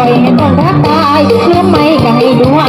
อยให้ต้องรักตายลงไม่ก็ให้ดวง